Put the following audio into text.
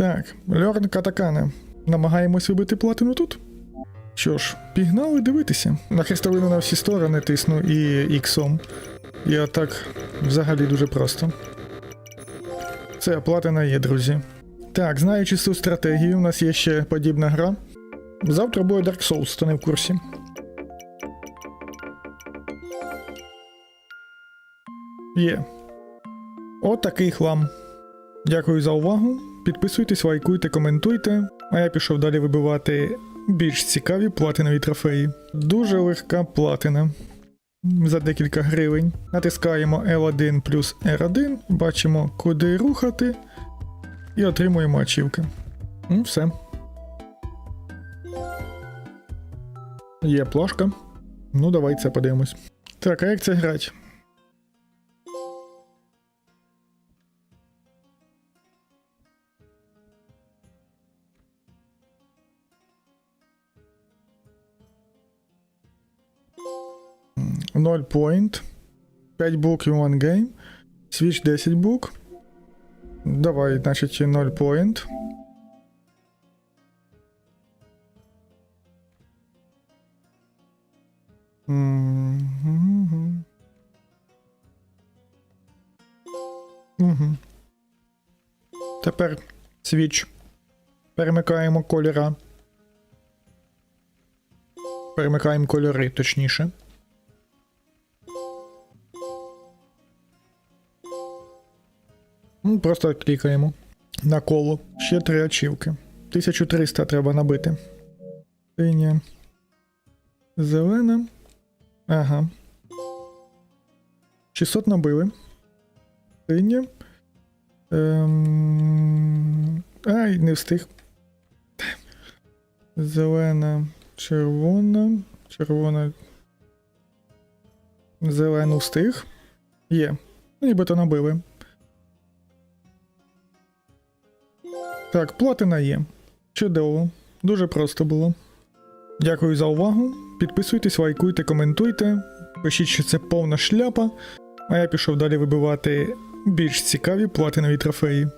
Так, Льорн Катакана. Намагаємось вибити платину тут. Що ж, пігнали дивитися. На хрестовину на всі сторони тисну і іксом. І отак взагалі дуже просто. Це платина є, друзі. Так, знаючи цю стратегію, у нас є ще подібна гра. Завтра буде Dark Souls, хто не в курсі. Є. От хлам. Дякую за увагу. Підписуйтесь, лайкуйте, коментуйте. А я пішов далі вибивати більш цікаві платинові трофеї. Дуже легка платина. За декілька гривень. Натискаємо L1 плюс R1, бачимо, куди рухати, і отримуємо ачівки. Ну, все. Є плашка. Ну, давай це подивимось. Так, а як це грати? Ноль point. 5 бук in one game. Switch 10 бук. Давай, значить, 0 point. Мгм. Мгм. Тепер свіч. Перемикаємо кольора. Перемикаємо кольори, точніше. Ну, Просто клікаємо на коло. Ще три ачівки. 1300 треба набити. Синя. Зелена. Ага. 600 набили. Синя. Ем... Ай, не встиг. Зелена, червона. Червона. Зелену встиг. Є. Ну, Нібито набили. Так, платина є. Чудово. Дуже просто було. Дякую за увагу. Підписуйтесь, лайкуйте, коментуйте. Пишіть, що це повна шляпа. А я пішов далі вибивати більш цікаві платинові трофеї.